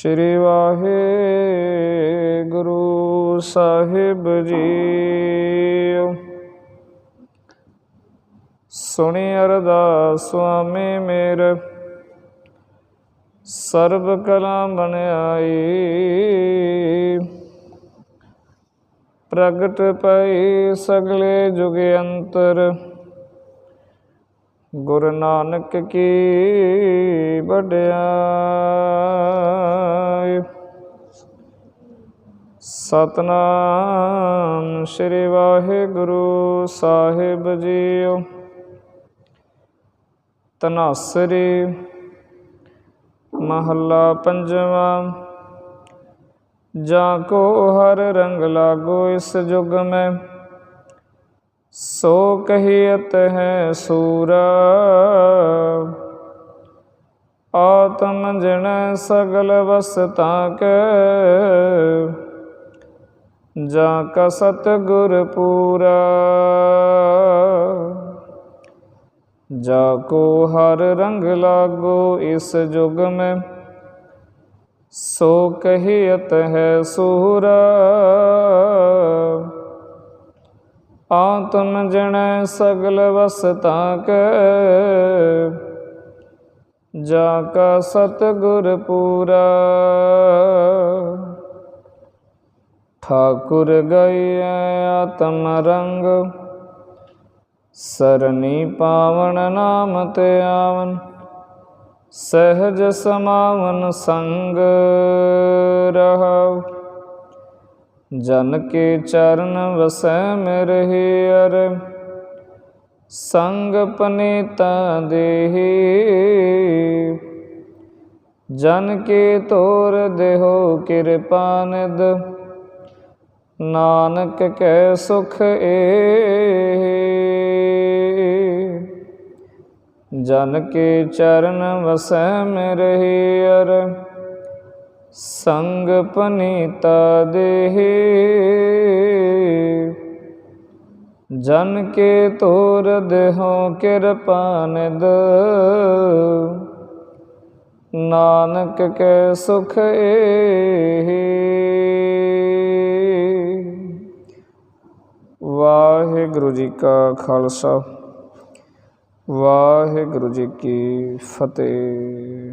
Shri Waheguru Sahib JIO ਸੁਣੀ ਅਰਦਾਸ ਸੁਆਮੀ ਮੇਰ, ਸਰਬ ਕਲਾ ਬਣਾਈ ਪ੍ਰਗਟ ਪਈ ਸਗਲੇ ਜੁਗ ਅੰਤਰ। ਗੁਰੂ ਨਾਨਕ ਕੀ ਵਡਿਆਈ। ਸਤਨਾਮ ਸ੍ਰੀ ਵਾਹਿਗੁਰੂ ਸਾਹਿਬ ਜੀਓ। ਤਨਾਸਰੀ ਮਹੱਲਾ ਪੰਜਵਾਂ। ਜਾਂ ਕੋ ਹਰ ਰੰਗ ਲਾਗੋ ਇਸ ਜੁਗ ਮੈਂ। ਸੋ ਕਹੀਅਤ ਹੈ ਸੂਰਾ, ਆਤਮ ਜਨ ਸਗਲ ਵਸਤਾ ਕੈ ਜਾ ਕਾ ਸਤਿਗੁਰ ਪੂਰਾ। ਜਾ ਕੋ ਹਰ ਰੰਗ ਲਾਗੋ ਇਸ ਜੁਗ ਮੈਂ, ਸੋ ਕਹੀਅਤ ਹੈ ਸੂਰਾ। ਆਤਮ ਜਣ ਸਗਲ ਵਸਤਾਕ ਜਾ ਕਾ ਸਤਿਗੁਰ ਪੂਰਾ। ਠਾਕੁਰ ਗਏ ਆਤਮ ਰੰਗ। ਸਰਨੀ ਪਾਵਨ ਨਾਮ ਤੇ ਆਵਨ। ਸਹਿਜ ਸਮਾਵਨ ਸੰਗ। ਜਨ ਕੇ ਚਰਨ ਵਸੈ ਮਿਰਹਿ ਅਰ, ਸੰਗ ਪਨੀਤਾ ਦੇਹੀ। ਜਨ ਕੇ ਤੋਰ ਦੇਹੋ ਕਿਰਪਾ ਨਿਦ ਨਾਨਕ ਕੈ ਸੁਖ ਏ ਜਨ ਕੇ ਚਰਨ ਵਸੈ ਮਿਰਹਿ ਅਰ ਸੰਗ ਪਨੀਤਾ ਦੇਹੀ। ਜਨ ਕੇ ਤੋਰ ਦੇਹੋ ਕਿਰਪਾ ਨਿਦ ਨਾਨਕ ਕੈ ਸੁਖ ਏ ਵਾਹਿਗੁਰੂ ਜੀ ਕਾ ਖਾਲਸਾ। ਵਾਹਿਗੁਰੂ ਜੀ ਕੀ ਫਤਿਹ।